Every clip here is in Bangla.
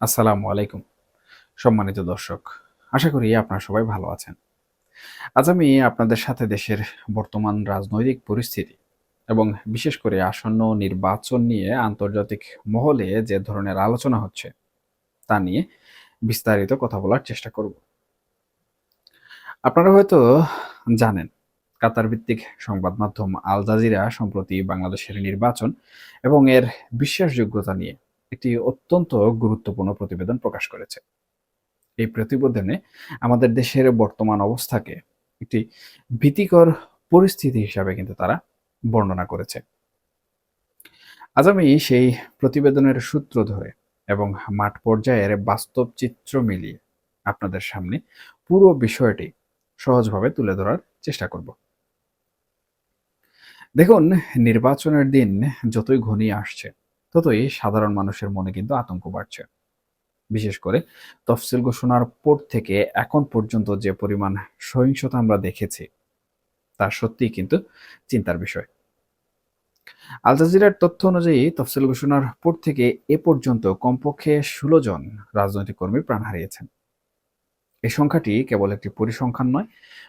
আসসালামু আলাইকুম, সম্মানিত দর্শক। আশা করি আপনারা সবাই ভালো আছেন। আজ আমি আপনাদের সাথে দেশের বর্তমান রাজনৈতিক পরিস্থিতি এবং বিশেষ করে আসন্ন নির্বাচন নিয়ে আন্তর্জাতিক মহলে যে ধরনের আলোচনা হচ্ছে, তা নিয়ে বিস্তারিত কথা বলার চেষ্টা করব। আপনারা হয়তো জানেন, কাতার ভিত্তিক সংবাদ মাধ্যম আল জাজিরা সম্প্রতি বাংলাদেশের নির্বাচন এবং এর বিশ্বাসযোগ্যতা নিয়ে একটি অত্যন্ত গুরুত্বপূর্ণ প্রতিবেদন প্রকাশ করেছে। এই প্রতিবেদনে আমাদের দেশের বর্তমান অবস্থাকে একটি ভীতিকর পরিস্থিতি হিসাবে কিন্তু তারা বর্ণনা করেছে। আজ আমি সেই প্রতিবেদনের সূত্র ধরে এবং মাঠ পর্যায়ের বাস্তব চিত্র মিলিয়ে আপনাদের সামনে পুরো বিষয়টি সহজভাবে তুলে ধরার চেষ্টা করব। দেখুন, নির্বাচনের দিন যতই ঘনিয়ে আসছে ততই সাধারণ মানুষের মনে কিন্তু আতঙ্ক বাড়ছে। বিশেষ করে তফসিল ঘোষণার পর থেকে এখন পর্যন্ত যে পরিমাণ সহিংসতা আমরা দেখেছি, তা সত্যিই কিন্তু চিন্তার বিষয়। আল জাজিরার তথ্য অনুযায়ী তফসিল ঘোষণার পর থেকে এ পর্যন্ত কমপক্ষে ষোলো জন রাজনৈতিক কর্মী প্রাণ হারিয়েছেন। এই সংখ্যাটি কেবল একটি পরিসংখ্যান নয়,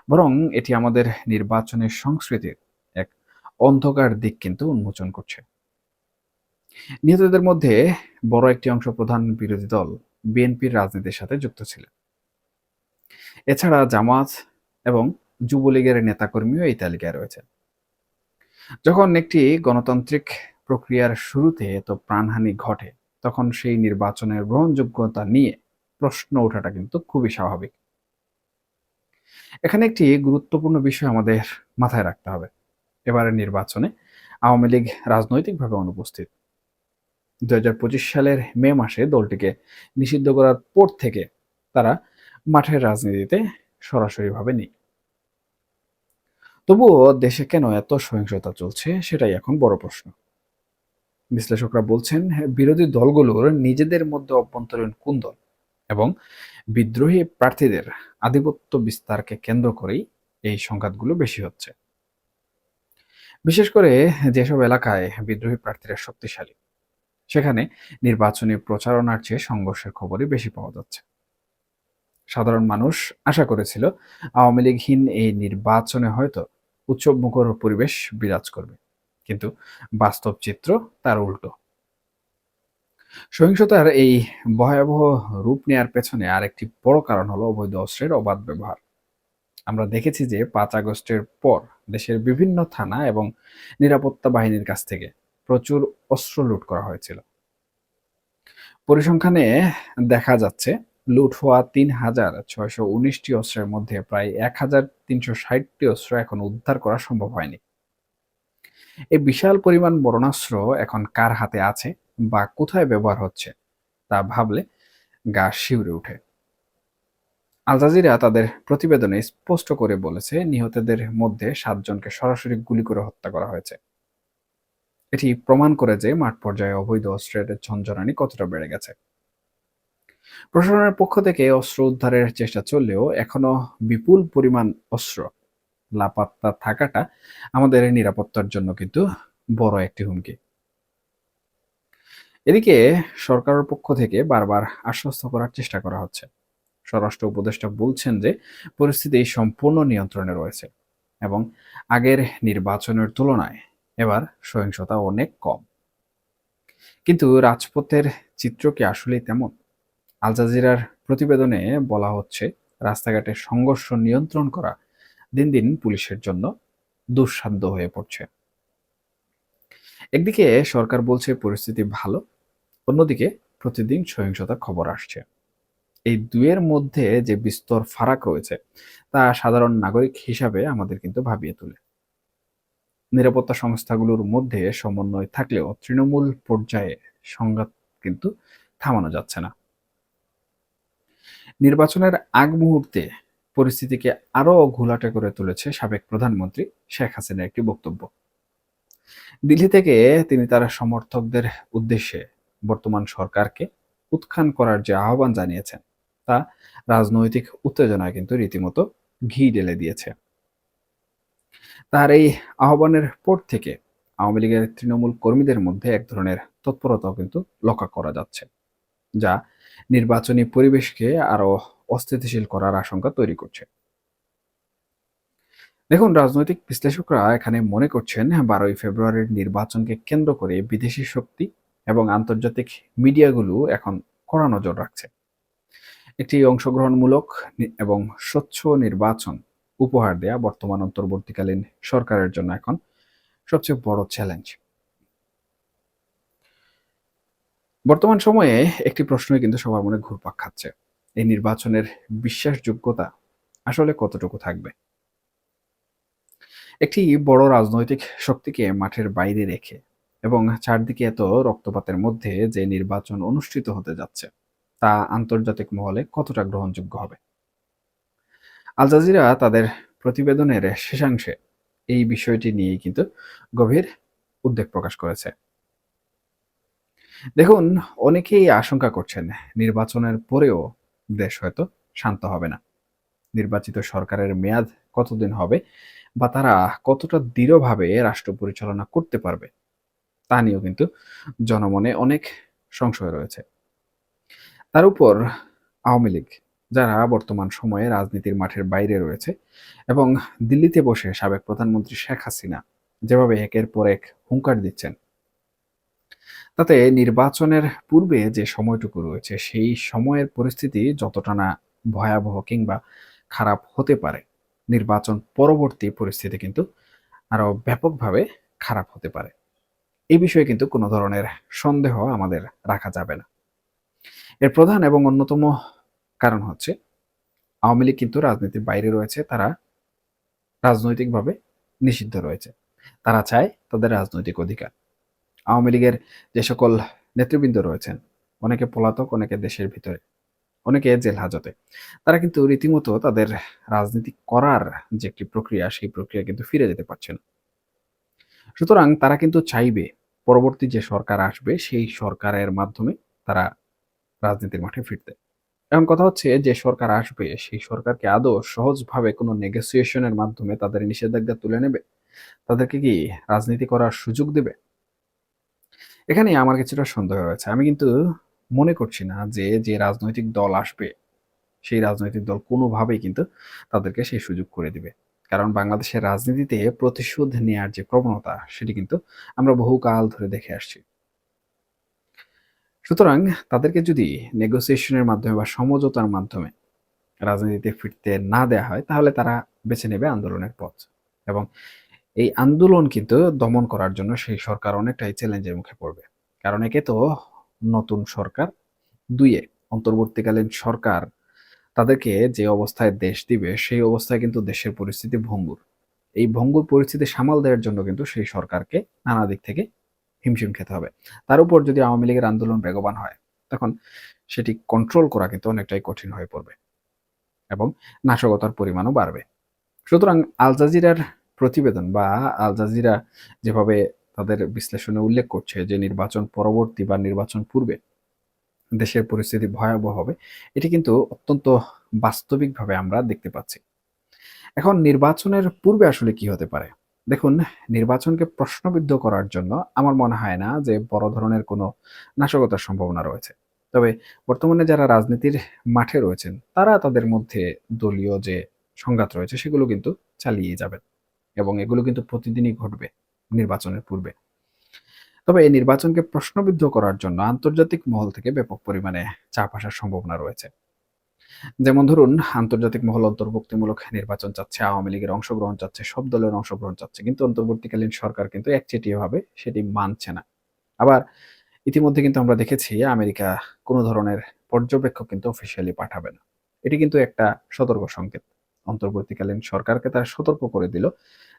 বরং এটি আমাদের নির্বাচনের সংস্কৃতির এক অন্ধকার দিক কিন্তু উন্মোচন করছে। নিহতদের মধ্যে বড় একটি অংশ প্রধান বিরোধী দল বিএনপির রাজনীতির সাথে যুক্ত ছিলেন। এছাড়া জামাত এবং যুবলীগের নেতাকর্মীও এই তালিকায় রয়েছে যখন একটি গণতান্ত্রিক প্রক্রিয়ার শুরুতে এত প্রাণহানি ঘটে, তখন সেই নির্বাচনের গ্রহণযোগ্যতা নিয়ে প্রশ্ন ওঠাটা কিন্তু খুবই স্বাভাবিক। এখানে একটি গুরুত্বপূর্ণ বিষয় আমাদের মাথায় রাখতে হবে। এবারের নির্বাচনে আওয়ামী লীগ রাজনৈতিকভাবে অনুপস্থিত। দুই হাজার পঁচিশ সালের মে মাসে দলটিকে নিষিদ্ধ করার পর থেকে তারা মাঠের রাজনীতিতে সরাসরিভাবে নেই। তবুও দেশে কেন এত সহিংসতা চলছে সেটাই এখন বড় প্রশ্ন। বিশ্লেষকরা বলছেন, বিরোধী দলগুলোর নিজেদের মধ্যে অভ্যন্তরীণ কুন্দল এবং বিদ্রোহী প্রার্থীদের আধিপত্য বিস্তারকে কেন্দ্র করেই এই সংঘাতগুলো বেশি হচ্ছে। বিশেষ করে যেসব এলাকায় বিদ্রোহী প্রার্থীরা শক্তিশালী সেখানে নির্বাচনী প্রচারণার চেয়ে সংঘর্ষের খবরই বেশি পাওয়া যাচ্ছে। সাধারণ মানুষ আশা করেছিল, আওয়ামী লীগহীন এই নির্বাচনে হয়তো উৎসবমুখর পরিবেশ বিরাজ করবে। কিন্তু বাস্তব চিত্র তার উল্টো। সহিংসতার এই ভয়াবহ রূপ নেয়ার পেছনে আরেকটি বড় কারণ হলো অবৈধ অস্ত্রের অবাধ ব্যবহার। আমরা দেখেছি যে পাঁচ আগস্টের পর দেশের বিভিন্ন থানা এবং নিরাপত্তা বাহিনীর কাছ থেকে প্রচুর অস্ত্র লুট করা হয়েছিল। পরিসংখ্যানে দেখা যাচ্ছে, লুট হওয়া তিন হাজার ছয়শো উনিশটি অস্ত্রের মধ্যে প্রায় এক হাজার তিনশো ষাটটি অস্ত্র এখন উদ্ধার করা সম্ভব হয়নি। এই বিশাল পরিমাণ মরণাস্ত্র এখন কার হাতে আছে বা কোথায় ব্যবহার হচ্ছে তা ভাবলে গা শিউরে উঠে আল জাজিরা তাদের প্রতিবেদনে স্পষ্ট করে বলেছে, নিহতদের মধ্যে সাতজনকে সরাসরি গুলি করে হত্যা করা হয়েছে। এটি প্রমাণ করে যে মাঠ পর্যায়ে অবৈধ অস্ত্রের ঝঞ্ঝনানি কতটা বেড়ে গেছে। প্রশাসনের পক্ষ থেকে অস্ত্র উদ্ধারের চেষ্টা চললেও এখনও বিপুল পরিমাণ অস্ত্র লাপাত্তা থাকাটা আমাদের নিরাপত্তার জন্য কিন্তু বড় একটি হুমকি। এদিকে সরকারের পক্ষ থেকে বারবার আশ্বস্ত করার চেষ্টা করা হচ্ছে। স্বরাষ্ট্র উপদেষ্টা বলছেন যে পরিস্থিতি সম্পূর্ণ নিয়ন্ত্রণে রয়েছে এবং আগের নির্বাচনের তুলনায় এবার সহিংসতা অনেক কম। কিন্তু রাজপথের চিত্র কি আসলেই তেমন? আল জাজিরার প্রতিবেদনে বলা হচ্ছে রাস্তাঘাটে সংঘর্ষ নিয়ন্ত্রণ করা দিন দিন পুলিশের জন্য দুঃসাধ্য হয়ে পড়ছে। একদিকে সরকার বলছে পরিস্থিতি ভালো, অন্যদিকে প্রতিদিন সহিংসতার খবর আসছে। এই দুয়ের মধ্যে যে বিস্তর ফারাক রয়েছে, তা সাধারণ নাগরিক হিসাবে আমাদের কিন্তু ভাবিয়ে তোলে। নিরাপত্তা সংস্থাগুলোর মধ্যে সমন্বয় থাকলেও তৃণমূল পর্যায়ে সংঘাত কিন্তু থামানো যাচ্ছে না। নির্বাচনের আগ মুহূর্তে পরিস্থিতিকে আরও ঘোলাটে করে তুলেছে সাবেক প্রধানমন্ত্রী শেখ হাসিনার একটি বক্তব্য। দিল্লি থেকে তিনি তার সমর্থকদের উদ্দেশ্যে বর্তমান সরকারকে উত্থান করার যে আহ্বান জানিয়েছেন, তা রাজনৈতিক উত্তেজনায় কিন্তু রীতিমতো ঘি ঢেলে দিয়েছে। তার এই আহ্বানের পর থেকে আওয়ামী লীগের তৃণমূল কর্মীদের মধ্যে এক ধরনের তৎপরতাও কিন্তু লক্ষ্য করা যাচ্ছে, যা নির্বাচনী পরিবেশকে আরও অস্থিতিশীল করার আশঙ্কা তৈরি করছে। দেখুন, রাজনৈতিক বিশ্লেষকরা এখানে মনে করছেন বারোই ফেব্রুয়ারির নির্বাচনকে কেন্দ্র করে বিদেশি শক্তি এবং আন্তর্জাতিক মিডিয়াগুলো এখন কড়া নজর রাখছে। একটি অংশগ্রহণমূলক এবং স্বচ্ছ নির্বাচন উপহার দেয়া বর্তমান অন্তর্বর্তীকালীন সরকারের জন্য এখন সবচেয়ে বড় চ্যালেঞ্জ বর্তমান সময়ে একটি প্রশ্নই কিন্তু সবার মনে ঘুরপাক খাচ্ছে। এই নির্বাচনের বিশ্বাসযোগ্যতা আসলে কতটুকু থাকবে? একটি বড় রাজনৈতিক শক্তিকে মাঠের বাইরে রেখে এবং চারদিকে এত রক্তপাতের মধ্যে যে নির্বাচন অনুষ্ঠিত হতে যাচ্ছে, তা আন্তর্জাতিক মহলে কতটা গ্রহণযোগ্য হবে? আল জাজিরা তাদের প্রতিবেদনের শেষাংশে এই বিষয়টি নিয়েই কিন্তু গভীর উদ্বেগ প্রকাশ করেছে। দেখুন, অনেকেই আশঙ্কা করছেন নির্বাচনের পরেও দেশ হয়তো শান্ত হবে না। নির্বাচিত সরকারের মেয়াদ কতদিন হবে বা তারা কতটা দৃঢ়ভাবে রাষ্ট্র পরিচালনা করতে পারবে, তা নিয়েও কিন্তু জনমনে অনেক সংশয় রয়েছে। তার উপর আওয়ামী লীগ যারা বর্তমান সময়ে রাজনীতির মাঠের বাইরে রয়েছে এবং দিল্লিতে বসে সাবেক প্রধানমন্ত্রী শেখ হাসিনা যেভাবে একের পর এক হুঙ্কার দিচ্ছেন, তাতে নির্বাচনের পূর্বে যে সময়টুকু রয়েছে সেই সময়ের পরিস্থিতি যতটা না ভয়াবহ কিংবা খারাপ হতে পারে, নির্বাচন পরবর্তী পরিস্থিতি কিন্তু আরও ব্যাপকভাবে খারাপ হতে পারে। এই বিষয়ে কিন্তু কোনো ধরনের সন্দেহ আমাদের রাখা যাবে না। এর প্রধান এবং অন্যতম কারণ হচ্ছে আওয়ামী লীগ কিন্তু রাজনীতির বাইরে রয়েছে, তারা রাজনৈতিকভাবে নিষিদ্ধ রয়েছে। তারা চায় তাদের রাজনৈতিক অধিকার। আওয়ামী লীগের যে সকল নেতৃবৃন্দ রয়েছেন, অনেকে পলাতক, অনেকে দেশের ভিতরে, অনেকে জেল হাজতে, তারা কিন্তু রীতিমতো তাদের রাজনীতি করার যে একটি প্রক্রিয়া, সেই প্রক্রিয়া কিন্তু ফিরে যেতে পারছে না। সুতরাং তারা কিন্তু চাইবে পরবর্তী যে সরকার আসবে, সেই সরকারের মাধ্যমে তারা রাজনীতির মাঠে ফিরতে। এখন কথা হচ্ছে যে সরকার আসবে, সেই সরকারকে আদৌ সহজভাবে কোনো নেগোসিয়েশনের মাধ্যমে তাদের নিষেধাজ্ঞা তুলে নেবে? তাদেরকে কি রাজনীতি করার সুযোগ দেবে? এখানে আমার কিছুটা সন্দেহ রয়েছে। আমি কিন্তু মনে করছি না যে যে রাজনৈতিক দল আসবে, সেই রাজনৈতিক দল কোনোভাবেই কিন্তু তাদেরকে সেই সুযোগ করে দিবে। কারণ বাংলাদেশের রাজনীতিতে প্রতিশোধ নেওয়ার যে প্রবণতা, সেটি কিন্তু আমরা বহুকাল ধরে দেখে আসছি। সুতরাং তাদেরকে যদি নেগোসিয়েশনের মাধ্যমে বা সমঝোতার মাধ্যমে রাজনীতিতে ফিরতে না দেয়া হয়, তাহলে তারা বেছে নেবে আন্দোলনের পথ। এবং এই আন্দোলন কিন্তু দমন করার জন্য সেই সরকার অনেকটাই চ্যালেঞ্জের মুখে পড়বে। কারণ একে তো নতুন সরকার, দুইয়ে অন্তর্বর্তীকালীন সরকার তাদেরকে যে অবস্থায় দেশ দিবে, সেই অবস্থায় কিন্তু দেশের পরিস্থিতি ভঙ্গুর। এই ভঙ্গুর পরিস্থিতি সামাল দেওয়ার জন্য কিন্তু সেই সরকারকে নানা দিক থেকে হিমশিম খেতে হবে। তার উপর যদি আওয়ামী লীগের আন্দোলন বেগবান হয়, তখন সেটি কন্ট্রোল করা কিন্তু অনেকটাই কঠিন হয়ে পড়বে এবং নাশকতার পরিমাণও বাড়বে। সুতরাং আল জাজিরার প্রতিবেদন বা আল জাজিরা যেভাবে তাদের বিশ্লেষণে উল্লেখ করছে যে নির্বাচন পরবর্তী বা নির্বাচন পূর্বে দেশের পরিস্থিতি ভয়াবহ হবে, এটি কিন্তু অত্যন্ত বাস্তবিকভাবে আমরা দেখতে পাচ্ছি। এখন নির্বাচনের পূর্বে আসলে কি হতে পারে? দেখুন, নির্বাচনকে প্রশ্নবিদ্ধ করার জন্য আমার মনে হয় না যে বড় ধরনের কোনো নাশকতার সম্ভাবনা রয়েছে। তবে বর্তমানে যারা রাজনীতির মাঠে রয়েছেন, তারা তাদের মধ্যে দলীয় যে সংঘাত রয়েছে, সেগুলো কিন্তু চালিয়ে যাবেন এবং এগুলো কিন্তু প্রতিদিনই ঘটবে নির্বাচনের পূর্বে। তবে এই নির্বাচনকে প্রশ্নবিদ্ধ করার জন্য আন্তর্জাতিক মহল থেকে ব্যাপক পরিমাণে চাপ আসার সম্ভাবনা রয়েছে। যেমন ধরুন, আন্তর্জাতিক মহল অন্তর্ভুক্তিমূলক নির্বাচন চাচ্ছে, আওয়ামী লীগের অংশগ্রহণ চাচ্ছে, সব দলের অংশগ্রহণ চাচ্ছে, কিন্তু অন্তর্বর্তীকালীন সরকার কিন্তু একচেটিয়াভাবে সেটি মানছে না। আবার ইতিমধ্যে কিন্তু আমরা দেখেছি, আমেরিকা কোনো ধরনের পর্যবেক্ষক কিন্তু অফিসিয়ালি পাঠাবে না। এটি কিন্তু একটা সতর্ক সংকেত। অন্তর্বর্তীকালীন সরকারকে তারা সতর্ক করে দিল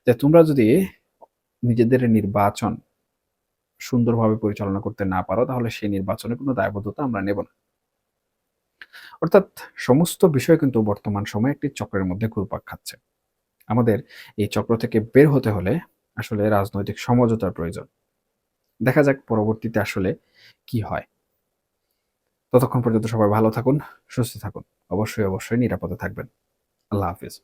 যে, তোমরা যদি নিজেদের নির্বাচন সুন্দরভাবে পরিচালনা করতে না পারো, তাহলে সেই নির্বাচনে কোনো দায়বদ্ধতা আমরা নেব না। অর্থাৎ সমস্ত বিষয় কিন্তু বর্তমান সময়ে একটি চক্রের মধ্যে ঘুরপাক খাচ্ছে। আমাদের এই চক্র থেকে বের হতে হলে আসলে রাজনৈতিক সমঝোতার প্রয়োজন। দেখা যাক পরবর্তীতে আসলে কি হয়। ততক্ষণ পর্যন্ত সবাই ভালো থাকুন, সুস্থ থাকুন। অবশ্যই অবশ্যই নিরাপদে থাকবেন। আল্লাহ হাফিজ।